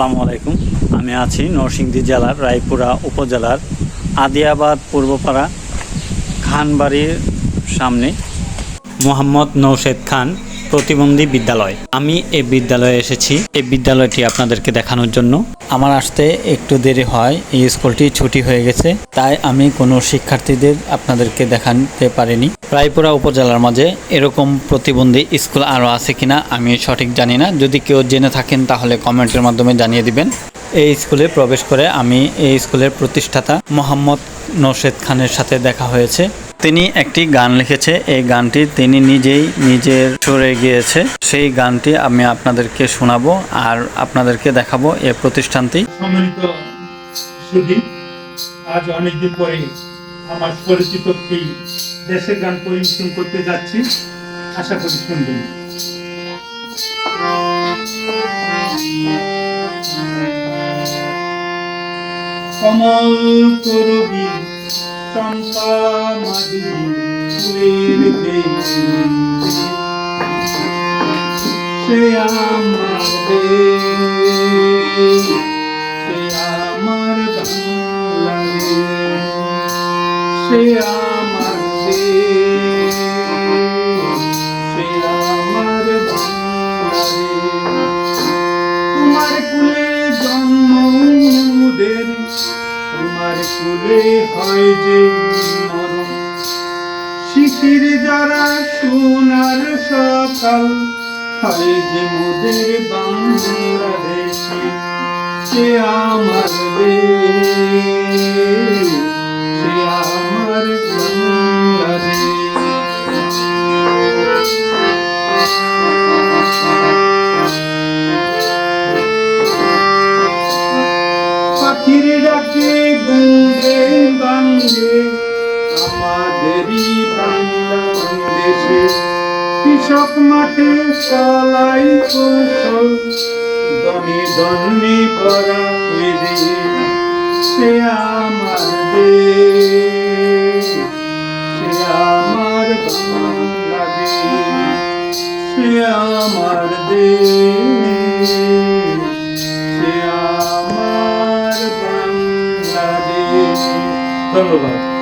আসসালামু আলাইকুম। আমি আছি নরসিংদী জেলার রায়পুরা উপজেলার আদিয়াবাদ পূর্বপাড়া খানবাড়ির সামনে। মোহাম্মদ নৌশেদ খান প্রতিবন্ধী বিদ্যালয়। আমি এই বিদ্যালয়ে এসেছি। এই বিদ্যালয়টি আপনাদেরকে দেখানোর জন্য। আমার আসতে একটু দেরি হয়। এই স্কুলটি ছুটি হয়ে গেছে। তাই আমি কোনো শিক্ষার্থীদের আপনাদেরকে দেখাতে পারিনি। রায়পুরা উপজেলার মাঝে এরকম প্রতিবন্ধী স্কুল আরও আছে কিনা আমি সঠিক জানি না। যদি কেউ জেনে থাকেন, তাহলে কমেন্টের মাধ্যমে জানিয়ে দিবেন। এই স্কুলে প্রবেশ করে আমি এই স্কুলের প্রতিষ্ঠাতা মোহাম্মদ নৌশেদ খানের সাথে দেখা হয়েছে। তিনি একটি গান লিখেছে। এই গানটি তিনি নিজেই নিজের সুরে গিয়েছে। সেই গানটি আমি আপনাদেরকে শোনাবো আর আপনাদেরকে দেখাবো এই প্রতিষ্ঠানটি। আজ অনেকদিন পরে আমার পরিচিত এই দেশের গান পরিবেশন করতে যাচ্ছি। আশা করি শুনবেন। কমল করবি চম্পা মাধবী ফুলের সে আমার সে আমার বাংলাদেশ সে তোমার কুলে জন্ম মোদের তোমার কুলে হয় যে মরণ। শিশির যারা সোনার সকাল, হয় যে মোদের বাংলাদেশে সে আমার পাখির ডাকে গুঙ্গে বাঙ্গে আমাদেরই বাংলাদেশে কৃষক মাঠে চালাই দনে দনে ভরা হয়ে সে আমার দেশ সে আমার বাংলাদেশ সে আমার দেশ ধন্যবাদ।